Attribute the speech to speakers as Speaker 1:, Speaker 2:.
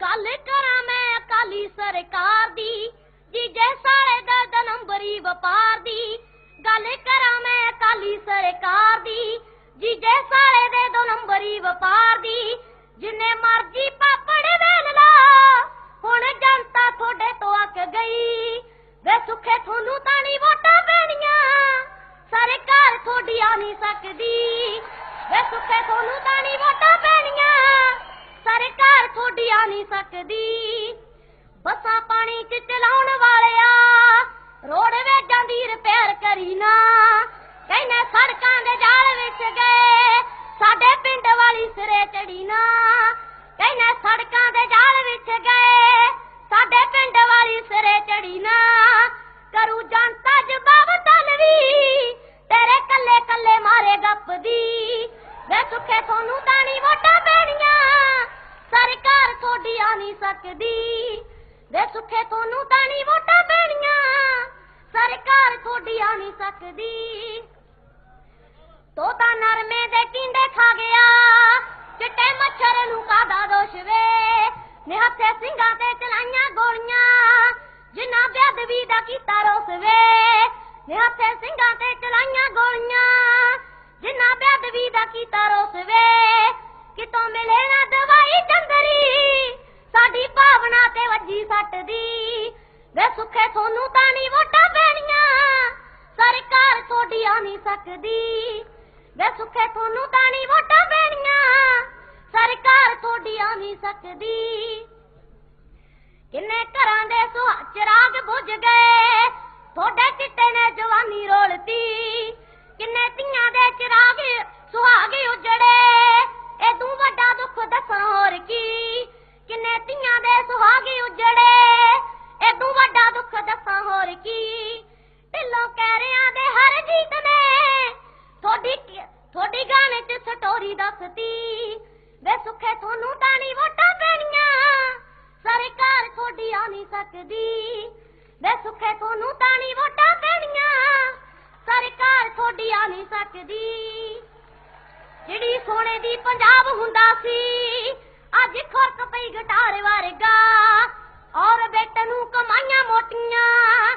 Speaker 1: ਗੱਲ ਕਰਾਂ ਮੈਂ ਅਕਾਲੀ ਸਰਕਾਰ ਦੀ, ਜੀਜੇ ਸਾਲੇ ਦਾ ਦੋ ਨੰਬਰੀ ਵਪਾਰ ਦੀ। ਗੱਲ ਕਰਾਂ ਮੈਂ ਅਕਾਲੀ ਸਰਕਾਰ ਦੀ, ਜੀਜੇ ਸਾਲੇ ਦੇ ਦੋ ਨੰਬਰੀ ਵਪਾਰ ਦੀ। ਜਿੰਨੇ ਮਰਜ਼ੀ ਪਾਪੜ ਵੇਲ ਲਾ, ਹੁਣ ਜਨਤਾ ਤੁਹਾਡੇ ਤੋਂ ਅੱਕ ਗਈ। ਵੇ ਸੁੱਖੇ ਤੁਹਾਨੂੰ ਤਾਂ ਨਹੀਂ ਵੋਟਾਂ ਪੈਣੀਆਂ, ਸਰਕਾਰ ਤੁਹਾਡੀ ਆ ਨਹੀਂ ਸਕਦੀ। ਵੇ ਸੁੱਖੇ ਤੁਹਾਨੂੰ ਤਾਂ ਨਹੀਂ ਵੋਟਾਂ ਪੈਣੀਆਂ, ਸਰਕਾਰ ਤੁਹਾਡੀ ਨਹੀਂ ਸਕਦੀ। ਬੱਸਾਂ ਪਾਣੀ ਚ ਚਲਾਉਣ ਵਾਲਿਆ ਰੋਡਵੇਜ਼ਾਂ ਦੀ ਰਿਪੇਅਰ ਕਰੀ ਨਾ। ਕਹਿੰਦੇ ਸੜਕਾਂ ਦੇ ਜਾਲ ਵਿੱਚ ਗਏ, ਸਾਡੇ ਪਿੰਡ ਵਾਲੀ ਸਿਰੇ ਚੜੀ ਨਾ। ਕਹਿੰਦੇ ਸੜਕਾਂ ਦੇ ਜਾਲ ਵਿੱਚ ਗਏ, ਸਾਡੇ ਪਿੰਡ ਵਾਲੀ ਸਿਰੇ ਚੜੀ ਨਾ। ਕਰੂ ਜਨਤਾ ਜਵਾਬ ਤਲਵੀ, ਤੇਰੇ ਕੱਲੇ ਕੱਲੇ ਮਾਰੇ ਗੱਪਦੀ। ਵੇ ਸੁੱਖੇ ਤੁਹਾਨੂੰ ਨਹੀਂ ਸਕਦੀ। ਵੇ ਸੁੱਖੇ ਤੁਹਾਨੂੰ ਤਾਂ ਨਹੀਂ ਵੋਟਾਂ ਪੈਣੀਆਂ। ਸਰਕਾਰ ਤੁਹਾਡੀ ਆ ਨਹੀਂ ਸਕਦੀ। ਤੋਤਾ ਨਰਮੇ ਦੇ ਟਿੰਡੇ ਖਾ ਗਿਆ। ਚਿੱਟੇ ਮੱਛਰ ਨੂੰ ਕਾਦਾ ਦੋਸ਼ ਵੇ? ਨਿਹੱਥੇ ਸਿੰਘਾਂ ਤੇ ਚਲਾਈਆਂ ਗੋਲੀਆਂ। ਜਿਨ੍ਹਾਂ ਬੇਅਦਬੀ ਦਾ ਕੀਤਾ ਰੋਸ ਵੇ। ਨਿਹੱਥੇ ਸਿੰਘਾਂ ਤੇ ਚਲਾਈਆਂ ਕਿੰਨੇ ਘਰਾਂ ਦੇ ਚਿਰਾਗ ਬੁਝ ਗਏ, ਤੁਹਾਡੇ ਚਿੱਟੇ ਨੇ ਜਵਾਨੀ ਰੋਲਤੀ। ਕਿੰਨੇ ਧੀਆਂ ਦੇ ਚਿਰਾਗ ਸੁਹਾਗ ਉਜੜੇ ਇਹ ਤੂੰ ਵੱਡਾ ਦੁੱਖ ਦੱਸਾਂ ਹੋਰ ਕੀ। ਕਿੰਨੇ ਧੀਆਂ ਦੇ ਸੁਹਾਗ ਉਜੜੇ ਇਹ ਤੂੰ ਵੱਡਾ ਦੁੱਖ ਦੱਸਾਂ ਹੋਰ ਕੀ। ਢਿੱਲੋਂ ਕਹਿਰਿਆਂ ਦੇ ਹਰ ਜੀਤ ਨੇ, ਤੁਹਾਡੀ ਤੁਹਾਡੀ ਗਾਣੇ 'ਚ ਸਟੋਰੀ ਦੱਸਤੀ। ਵੇ ਸੁੱਖੇ ਤੁਹਾਨੂੰ ਤਾਂ ਨਹੀਂ ਵੋਟਾਂ ਨਹੀਂ ਸਕਦੀ। ਵੇ ਸੁੱਖੇ ਤੁਹਾਨੂੰ ਤਾਂ ਨਹੀਂ ਵੋਟਾਂ ਪੈਣੀਆਂ। ਸਰਕਾਰ ਤੁਹਾਡੀ ਆ ਨਹੀਂ ਸਕਦੀ। ਜਿਹੜੀ ਸੋਨੇ ਦੀ ਪੰਜਾਬ ਹੁੰਦਾ ਸੀ, ਅੱਜ ਖੁਰਕ ਪਈ ਗਟਾਰ ਵਰਗਾ। ਔਰ ਬੇਟ ਨੂੰ ਕਮਾਈਆਂ ਮੋਟੀਆਂ।